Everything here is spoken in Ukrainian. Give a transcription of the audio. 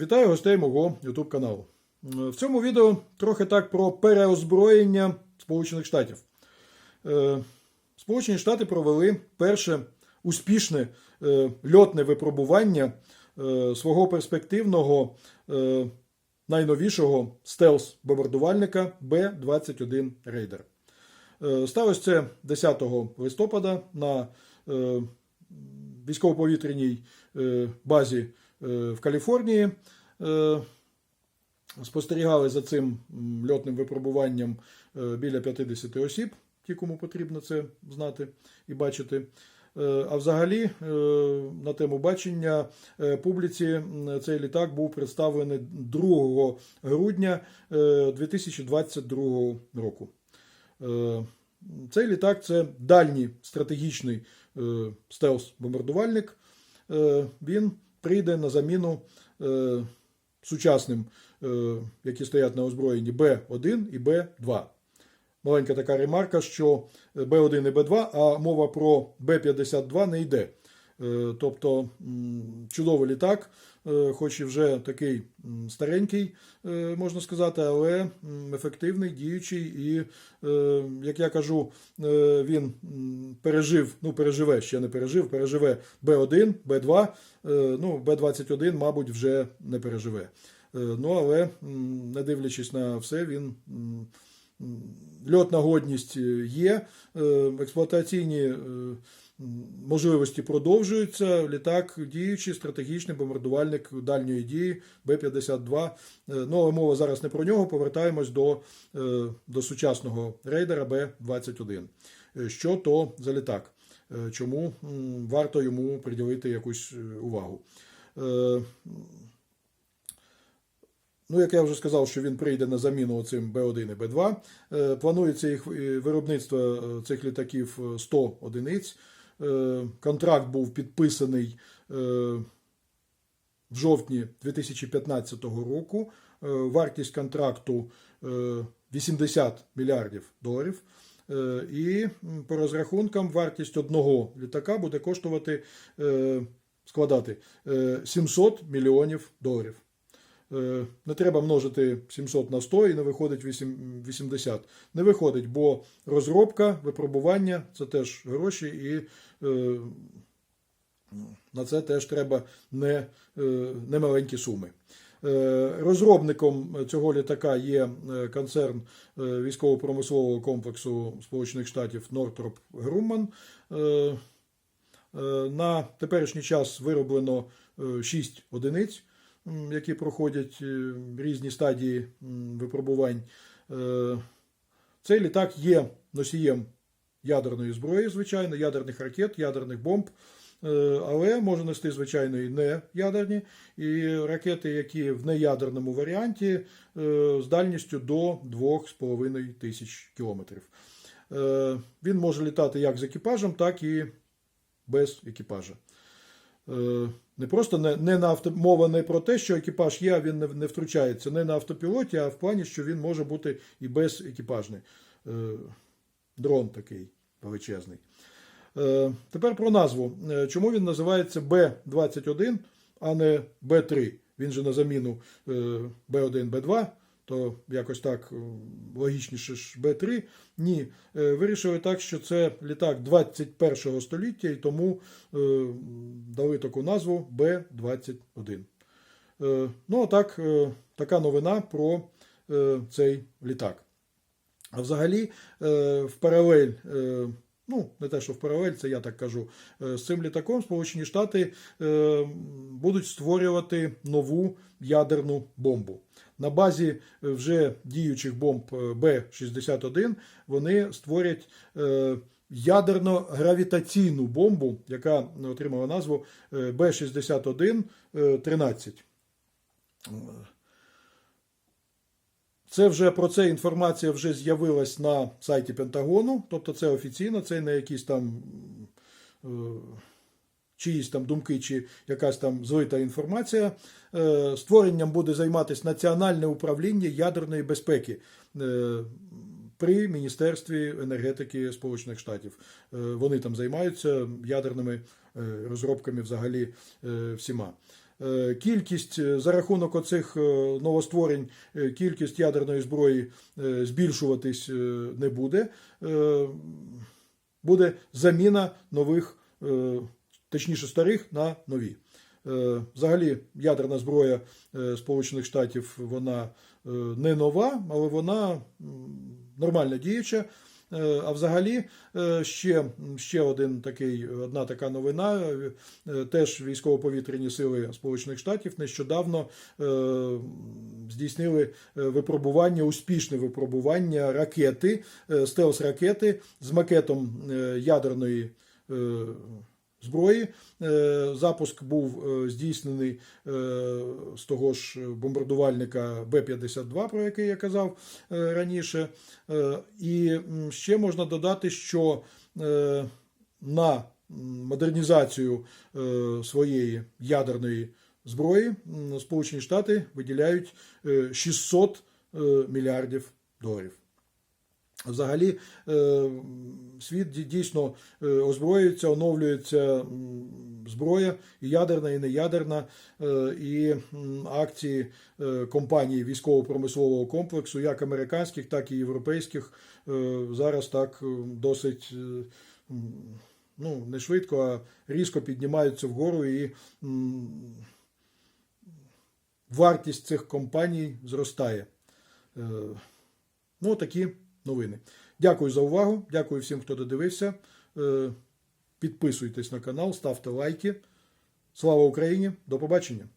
Вітаю гостей мого YouTube каналу. Е, В цьому відео трохи так про переозброєння Сполучених Штатів. Е, Сполучені Штати провели перше успішне е, льотне випробування свого перспективного найновішого стелс-бомбардувальника Б-21 Рейдер. Сталося це 10 листопада на військово-повітряній базі в Каліфорнії. Е, Спостерігали за цим льотним випробуванням е, біля 50 осіб, ті, кому потрібно це знати і бачити. Е, А взагалі, е, на тему бачення е, публіці цей літак був представлений 2 грудня е, 2022 року. Е, Цей літак це дальній стратегічний е, стелс-бомбардувальник. Е, Він прийде на заміну е, сучасним, е, які стоять на озброєнні Б1 і Б2. Маленька така ремарка, що Б1 і Б2, а мова про Б52 не йде. Е, Тобто чудовий літак, е, хоч і вже такий старенький, е, можна сказати, але ефективний, діючий, і, як я кажу, він пережив, ну переживе, ще не пережив, переживе Б1, Б2, е, ну Б21, мабуть, вже не переживе. Ну, але не дивлячись на все, він льотна годність є, експлуатаційні можливості продовжуються. Літак діючий, стратегічний бомбардувальник дальньої дії Б-52. Е, Ну, але мова зараз не про нього. Повертаємось до, е, до сучасного рейдера Б-21. Е, Що то за літак? Чому варто йому приділити якусь увагу? Ну, як я вже сказав, що він прийде на заміну цим Б1 і Б2. Е, Планується їх виробництво цих літаків е, 100 одиниць. Е, Контракт був підписаний е, в жовтні 2015 року. Е, Вартість контракту е, 80 мільярдів доларів. І по розрахункам вартість одного літака буде коштувати складати е, 700 мільйонів доларів. Е, Не треба множити 700 на 100 і не виходить 80. Не виходить, бо розробка, випробування це теж гроші, і е, на це теж треба не, е, немаленькі суми. Е, Розробником цього літака є концерн військово-промислового комплексу Сполучених Штатів Northrop Grumman. На теперішній час вироблено 6 одиниць, які проходять е, різні стадії випробувань. Е, Цей літак є носієм ядерної зброї, звичайно, ядерних ракет, ядерних бомб. Е, Але може нести, звичайно, і не ядерні, і ракети, які в неядерному варіанті з дальністю до 2,5 тисяч кілометрів. Він може літати як з екіпажем, так і без екіпажа. Е, Не просто не, не на авто, мова не про те, що екіпаж є, а він не, не втручається не на автопілоті, а в плані, що він може бути і безекіпажний. Е, Дрон такий величезний. Е, Тепер про назву. Чому він називається Б-21, а не Б3? Він же на заміну е, Б1, Б2, то якось так е, логічніше ж Б3. Ні. Е, Вирішили так, що це літак 21 століття, і тому е, дали таку назву Б-21. Е, Ну, так, така новина про цей літак. А взагалі, в паралель, ну, не те, що в паралель, це я так кажу, з цим літаком Сполучені Штати будуть створювати нову ядерну бомбу. На базі вже діючих бомб е, Б-61 вони створять е, ядерно-гравітаційну бомбу, яка отримала назву е, Б-61-13. Це вже про це інформація вже з'явилась на сайті Пентагону, тобто це офіційно, це не якісь там е, чиїсь там думки чи якась там злита інформація. Е, Створенням буде займатися Національне управління ядерної безпеки е, при Міністерстві енергетики Сполучених Штатів. Е, Вони там займаються ядерними розробками взагалі всіма. Кількість за рахунок оцих новостворень, кількість ядерної зброї збільшуватись не буде. Буде заміна нових, точніше старих на нові. Е, Взагалі, ядерна зброя е, Сполучених Штатів вона е, не нова, але вона нормально діюча. А взагалі ще, ще один такий, одна така новина. Теж військово-повітряні сили Сполучених Штатів нещодавно здійснили випробування, успішне випробування ракети, е, стелс-ракети з макетом ядерної зброї. Е, Запуск був е, здійснений е, з того ж бомбардувальника Б-52, про який я казав раніше. І ще можна додати, що на модернізацію своєї ядерної зброї Сполучені Штати виділяють е, 600 е, мільярдів доларів. Взагалі, е, світ дійсно е, озброюється, оновлюється зброя, і ядерна, і неядерна, е, і акції компаній військово-промислового комплексу, як американських, так і європейських, зараз так досить. Ну, не швидко, а різко піднімаються вгору, і вартість цих компаній зростає. Ну, такі новини. Дякую за увагу. Дякую всім, хто додивився. Е, Підписуйтесь на канал, ставте лайки. Слава Україні! До побачення!